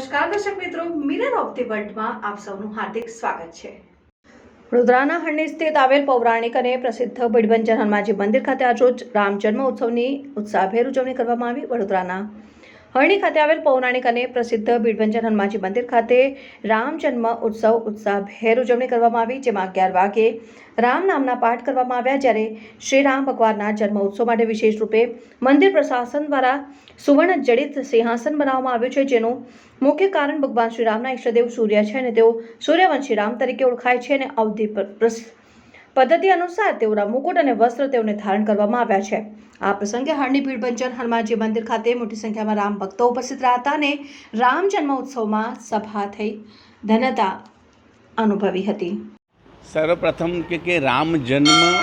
નમસ્કાર દર્શક મિત્રો, મિરર ઓફ ધી વર્લ્ડમાં આપ સૌનું હાર્દિક સ્વાગત છે. વડોદરાના હરણી સ્થિત આવેલ પૌરાણિક અને પ્રસિદ્ધ ભીડભંજન હનુમાનજી મંદિર ખાતે આજરોજ રામ જન્મ ઉત્સવની ઉત્સાહભેર ઉજવણી કરવામાં આવી વડોદરાના હરણી ખાતે આવેલ પૌરાણિક અને પ્રસિદ્ધ બીડભંજન હનુમાનજી મંદિર ખાતે રામ જન્મ ઉત્સવ ઉત્સાહભેર ઉજવણી કરવામાં આવી, જેમાં અગિયાર વાગે રામ નામના પાઠ કરવામાં આવ્યા, જ્યારે શ્રી રામ ભગવાનના જન્મ ઉત્સવ માટે વિશેષ રૂપે મંદિર પ્રશાસન દ્વારા સુવર્ણ જડિત સિંહાસન બનાવવામાં આવ્યું છે, જેનું મુખ્ય કારણ ભગવાન શ્રી રામના ઈષ્ટદેવ સૂર્ય છે અને તેઓ સૂર્યવંશી રામ તરીકે ઓળખાય છે અને અવધિ પર પદ્ધતિ અનુસાર તેઓના મુકુટ અને વસ્ત્ર તેઓને ધારણ કરવામાં આવ્યા છે. આ પ્રસંગે હરણી પંચન હનુમાનજી મંદિર ખાતે મોટી સંખ્યામાં રામ ભક્તો ઉપસ્થિત રહ્યા હતા અને રામ જન્મ ઉત્સવમાં સભા થઈ ધન્યતા અનુભવી હતી. સર્વપ્રથમ કે કે રામ જન્મ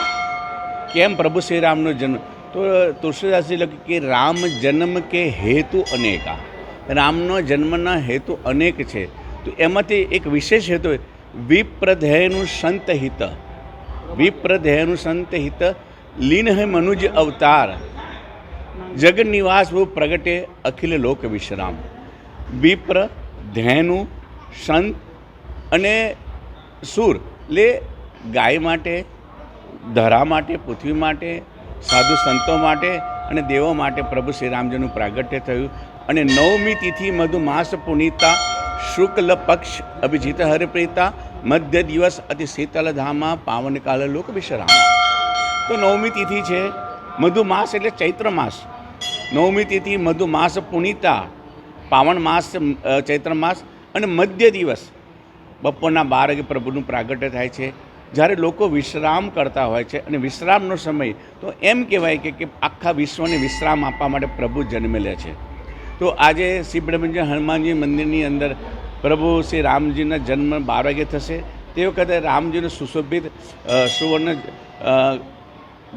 કેમ પ્રભુ શ્રી રામનો જન્મ? તો તુલસીદાસજી લખ્યું કે રામ જન્મ કે હેતુ અનેકા. રામનો જન્મના હેતુ અનેક છે. તો એમાંથી એક વિશેષ હેતુ વિપ્રધેયનું સંત હિત વિપ્રધેયનું સંત હિત લીન હે મનુજ અવતાર જગ નિવાસ ભૂ પ્રગટે અખિલ લોક વિશ્રામ વિપ્ર ધેનુ સંત અને સુર લે ગાય માટે ધરા માટે પૃથ્વી માટે સાધુ સંતો માટે અને દેવો માટે પ્રભુ શ્રી રામજીનું પ્રાગટ્ય થયું અને નવમી તિથિ મધુ માસ પુનીતા શુક્લ પક્ષ અભિજીત હરિપ્રીતા મધ્ય દિવસ અતિ શીતલ ધામા પાવન કાલ લોક વિશ્રામ તો નવમી તિથિ છે મધુ માસ એટલે ચૈત્ર માસ. નવમી તિથિ મધુ માસ પુનીતા, પાવન માસ ચૈત્ર માસ અને મધ્ય દિવસ. બપોરના બાર વાગે પ્રભુનું પ્રાગટ્ય થાય છે. જ્યારે લોકો વિશ્રામ કરતા હોય છે અને વિશ્રામનો સમય, તો એમ કહેવાય કે આખા વિશ્વને વિશ્રામ આપવા માટે પ્રભુ જન્મેલે છે. તો આજે શ્રી બ્રહ્મજન હનુમાનજી મંદિરની અંદર પ્રભુ શ્રી રામજીના જન્મ બાર વાગે થશે. તે વખતે રામજીનું સુશોભિત સુવર્ણ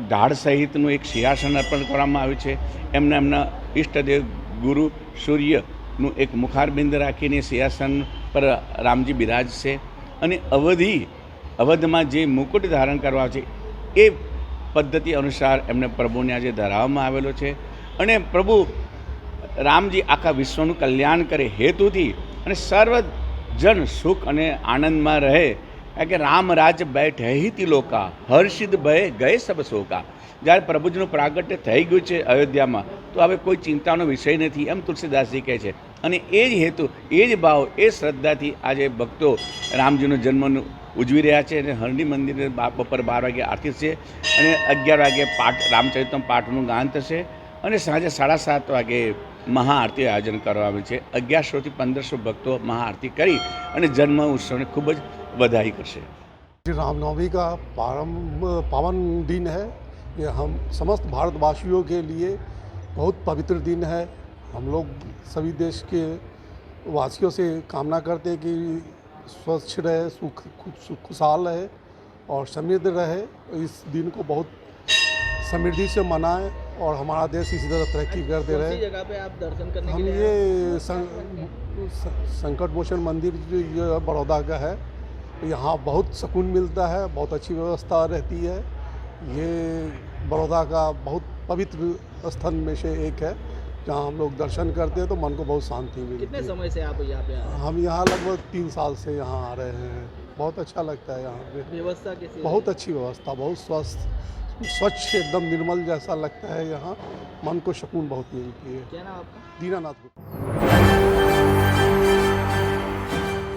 ઢાળ સહિતનું એક સિંહાસન અર્પણ કરવામાં આવ્યું છે. એમને એમના ઈષ્ટદેવ ગુરુ સૂર્યનું એક મુખારબિંદ રાખીને સિંહાસન પર રામજી બિરાજશે અને અવધિ, અવધમાં જે મુકુટ ધારણ કરવા છે, એ પદ્ધતિ અનુસાર એમને પ્રભુને આજે ધરાવવામાં આવેલો છે. અને પ્રભુ રામજી આખા વિશ્વનું કલ્યાણ કરે હેતુથી અને સર્વજન સુખ અને આનંદમાં રહે. કારણ કે રામ રાજ બેઠ હિતિ લોકા હર્ષિદ ભય ગયે સબ શોકા. જ્યારે પ્રભુજીનું પ્રાગટ્ય થઈ ગયું છે અયોધ્યામાં, તો હવે કોઈ ચિંતાનો વિષય નથી, એમ તુલસીદાસજી કહે છે. અને એ જ હેતુ, એ જ ભાવ, એ શ્રદ્ધાથી આજે ભક્તો રામજીનો જન્મનું ઉજવી રહ્યા છે અને હરણી મંદિરે બપોર બાર વાગે આરતી છે અને અગિયાર વાગે પાઠ, રામચરિતમ પાઠનું ગાન થશે. અને સાંજે સાડા સાત વાગે મહાઆરતી આયોજન કરવામાં આવ્યું છે અગિયારસોથી પંદરસો ભક્તો મહાઆરતી કરી અને જન્મ ઉત્સવને ખૂબ જ વધાઈ કરશે श्री रामनवमी का पारंभ पावन दिन है ये हम समस्त भारतवासियों के लिए बहुत पवित्र दिन है हम लोग सभी देश के वासियों से कामना करते हैं कि स्वच्छ रहे सुख खु- खुशहाल रहे और समृद्ध रहे इस दिन को बहुत समृद्धि से मनाएं और हमारा देश इसी तरह तरक्की करते रहे। जगह पे आप दर्शन करने हम के लिए ये? संकट मोचन मंदिर जो ये बड़ौदा का है यहाँ बहुत सुकून मिलता है बहुत अच्छी व्यवस्था रहती है। ये बड़ौदा का बहुत पवित्र स्थल में से एक है जहाँ हम लोग दर्शन करते हैं तो मन को बहुत शांति मिलती कितने है। समय से आप यहाँ पे आ रहे हम यहाँ लगभग तीन साल से यहाँ आ रहे हैं। बहुत अच्छा लगता है यहाँ पे। व्यवस्था कैसी है? बहुत अच्छी व्यवस्था बहुत स्वस्थ। स्वच्छ एकदम निर्मल जैसा लगता है यहाँ मन को सुकून बहुत मिलती है क्या नाम आपका दीनानाथ गुप्ता